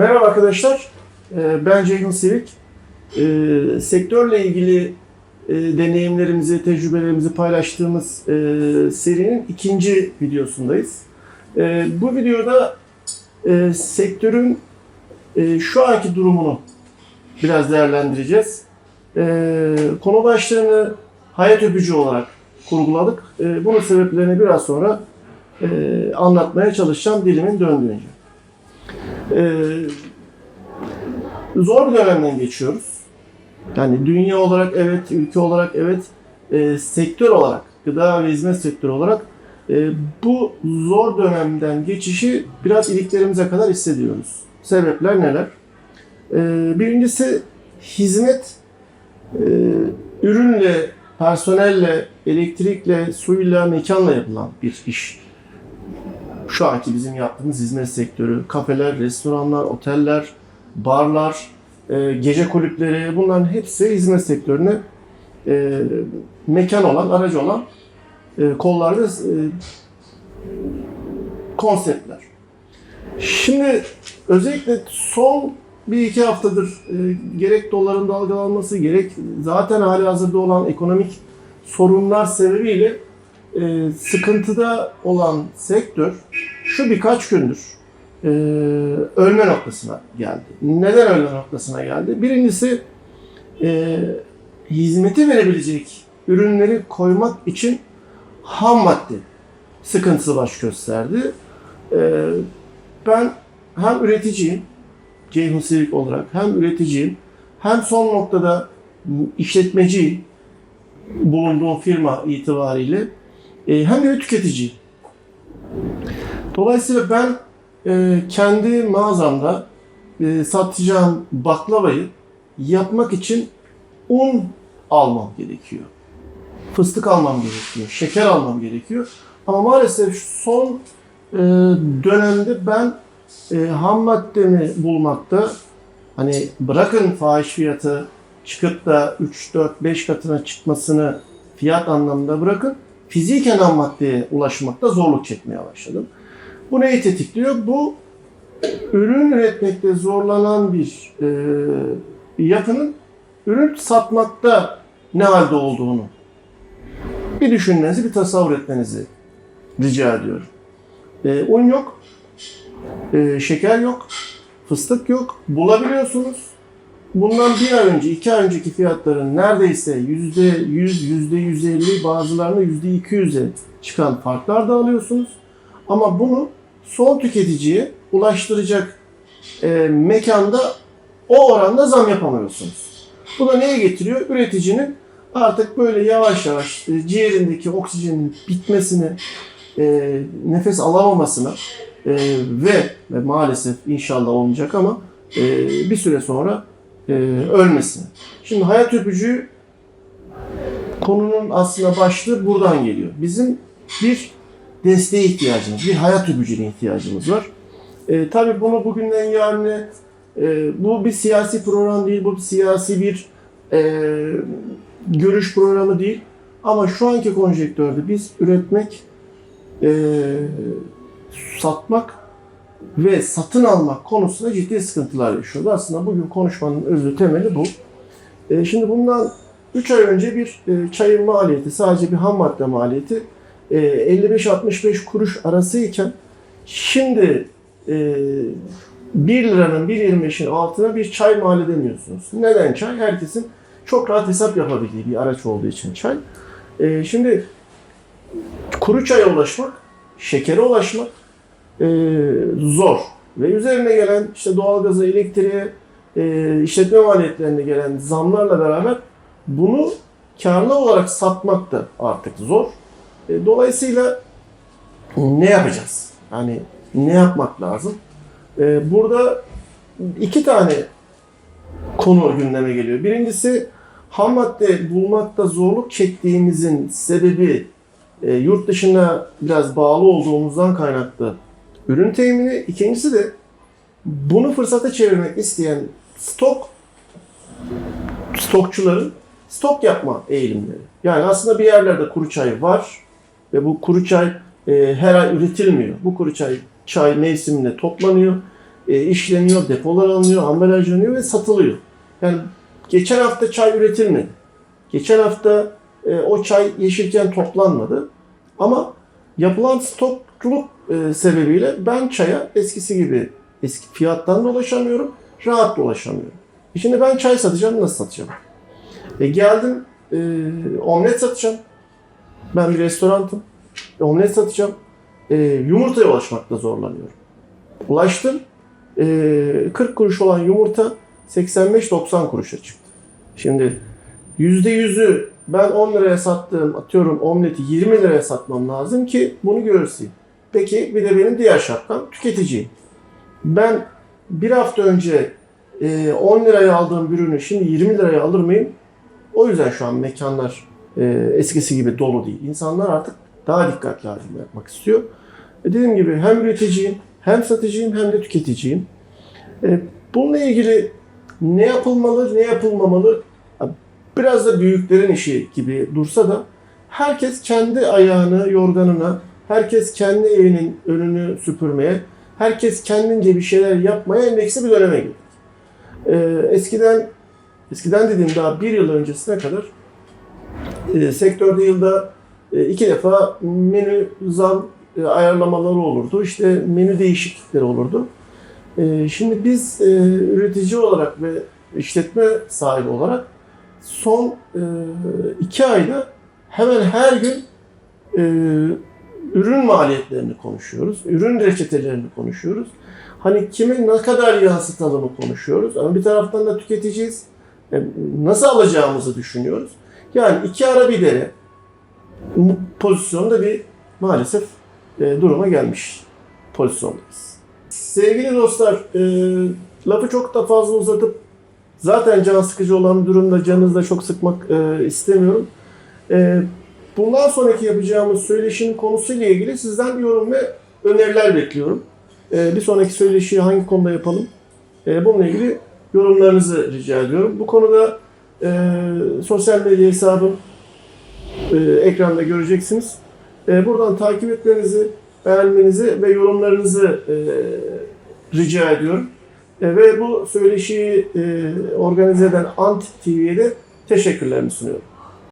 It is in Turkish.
merhaba arkadaşlar. E, ben Ceyhun Sevik. E, sektörle ilgili e, deneyimlerimizi, tecrübelerimizi paylaştığımız e, serinin ikinci videosundayız. E, bu videoda e, sektörün şu anki durumunu biraz değerlendireceğiz. Konu başlığını hayat öpücü olarak kurguladık. Bunun sebeplerini biraz sonra anlatmaya çalışacağım dilimin döndüğünce. Ee, zor dönemden geçiyoruz. Yani dünya olarak evet, ülke olarak evet, e, sektör olarak, gıda ve hizmet sektörü olarak e, bu zor dönemden geçişi biraz iliklerimize kadar hissediyoruz. Sebepler neler? E, birincisi hizmet e, ürünle, personelle, elektrikle, suyla, mekanla yapılan bir iş şu anki bizim yaptığımız hizmet sektörü, kafeler, restoranlar, oteller, barlar, e, gece kulüpleri bunların hepsi hizmet sektörüne e, mekan olan, aracı olan e, kollarda e, konseptler. Şimdi özellikle son bir iki haftadır e, gerek doların dalgalanması gerek zaten hali hazırda olan ekonomik sorunlar sebebiyle e, sıkıntıda olan sektör şu birkaç gündür e, ölme noktasına geldi. Neden ölme noktasına geldi? Birincisi e, hizmeti verebilecek ürünleri koymak için ham madde sıkıntısı baş gösterdi. E, ben hem üreticiyim, Ceyhun Sivik olarak hem üreticiyim hem son noktada işletmeci bulunduğum firma itibariyle e, hem de tüketici. Dolayısıyla ben e, kendi mağazamda e, satacağım baklavayı yapmak için un almam gerekiyor. Fıstık almam gerekiyor, şeker almam gerekiyor. Ama maalesef son e, dönemde ben e, ham maddemi bulmakta hani bırakın fahiş fiyatı çıkıp da 3, 4, 5 katına çıkmasını fiyat anlamında bırakın fiziken ham maddeye ulaşmakta zorluk çekmeye başladım. Bu neyi tetikliyor? Bu ürün üretmekte zorlanan bir e, yapının ürün satmakta ne halde olduğunu bir düşünmenizi, bir tasavvur etmenizi rica ediyorum. E, un yok, e, şeker yok, fıstık yok. Bulabiliyorsunuz. Bundan bir ay önce, iki ay önceki fiyatların neredeyse yüzde yüz, yüzde yüz elli, bazılarını yüzde iki yüze çıkan farklar da alıyorsunuz. Ama bunu son tüketiciye ulaştıracak e, mekanda o oranda zam yapamıyorsunuz. Bu da neye getiriyor? Üreticinin artık böyle yavaş yavaş e, ciğerindeki oksijenin bitmesini, e, nefes alamamasına e, ve, ve maalesef inşallah olmayacak ama e, bir süre sonra e, ölmesine. Şimdi hayat öpücüğü konunun aslında başlığı buradan geliyor. Bizim bir desteğe ihtiyacımız, bir hayat öpücüğüne ihtiyacımız var. E, tabii bunu bugünden yarına e, bu bir siyasi program değil, bu bir siyasi bir e, görüş programı değil. Ama şu anki konjektörde biz üretmek, e, satmak ve satın almak konusunda ciddi sıkıntılar yaşıyordu. Aslında bugün konuşmanın özü temeli bu. E, şimdi bundan 3 ay önce bir e, çayın maliyeti, sadece bir ham madde maliyeti 55-65 kuruş arasıyken şimdi e, 1 liranın 1.25'in altına bir çay mal edemiyorsunuz. Neden çay? Herkesin çok rahat hesap yapabildiği bir araç olduğu için çay. E, şimdi kuru çaya ulaşmak, şekere ulaşmak e, zor. Ve üzerine gelen işte doğalgaza, elektriğe, e, işletme maliyetlerine gelen zamlarla beraber bunu karlı olarak satmak da artık zor. E, dolayısıyla ne yapacağız? Yani ne yapmak lazım? E, burada iki tane konu gündeme geliyor. Birincisi ham madde bulmakta zorluk çektiğimizin sebebi e, yurt dışına biraz bağlı olduğumuzdan kaynaklı ürün temini. İkincisi de bunu fırsata çevirmek isteyen stok stokçuların stok yapma eğilimleri. Yani aslında bir yerlerde kuru çay var ve bu kuru çay e, her ay üretilmiyor. Bu kuru çay çay mevsiminde toplanıyor. e, işleniyor, depolar alınıyor, ambalajlanıyor ve satılıyor. Yani geçen hafta çay üretilmedi. Geçen hafta e, o çay yeşilken toplanmadı. Ama yapılan stokçuluk e, sebebiyle ben çaya eskisi gibi eski fiyattan da ulaşamıyorum, rahat da ulaşamıyorum. E Şimdi ben çay satacağım, nasıl satacağım? E geldim, e, omlet satacağım. Ben bir restorantım. E, omlet satacağım. E, yumurtaya ulaşmakta zorlanıyorum. Ulaştım. E, 40 kuruş olan yumurta 85-90 kuruşa çıktı. Şimdi %100'ü ben 10 liraya sattığım atıyorum omleti 20 liraya satmam lazım ki bunu görseyim. Peki bir de benim diğer şapkam tüketiciyim. Ben bir hafta önce e, 10 liraya aldığım bir ürünü şimdi 20 liraya alır mıyım? O yüzden şu an mekanlar e, eskisi gibi dolu değil. İnsanlar artık daha dikkatli harcama yapmak istiyor. E, dediğim gibi hem üreticiyim, hem satıcıyım, hem de tüketiciyim. E, bununla ilgili ne yapılmalı, ne yapılmamalı biraz da büyüklerin işi gibi dursa da herkes kendi ayağını yorganına, herkes kendi evinin önünü süpürmeye, herkes kendince bir şeyler yapmaya endeksli bir döneme girdik. Ee, eskiden, eskiden dediğim daha bir yıl öncesine kadar e, sektörde yılda e, iki defa menü zam e, ayarlamaları olurdu. İşte menü değişiklikleri olurdu. E, şimdi biz e, üretici olarak ve işletme sahibi olarak son e, iki ayda hemen her gün e, ürün maliyetlerini konuşuyoruz. Ürün reçetelerini konuşuyoruz. Hani kimin ne kadar yansıtalımı konuşuyoruz. Ama bir taraftan da tüketiciyiz. E, nasıl alacağımızı düşünüyoruz. Yani iki ara bir dere bu pozisyonda bir maalesef e, duruma gelmiş pozisyondayız. Sevgili dostlar, e, lafı çok da fazla uzatıp Zaten can sıkıcı olan durumda canınızı da çok sıkmak e, istemiyorum. E, bundan sonraki yapacağımız söyleşinin konusuyla ilgili sizden yorum ve öneriler bekliyorum. E, bir sonraki söyleşiyi hangi konuda yapalım? E, bununla ilgili yorumlarınızı rica ediyorum. Bu konuda e, sosyal medya hesabım e, ekranda göreceksiniz. E, buradan takip etmenizi, beğenmenizi ve yorumlarınızı e, rica ediyorum. E, ve bu söyleşiyi e, organize eden Ant TV'ye de teşekkürlerimi sunuyorum.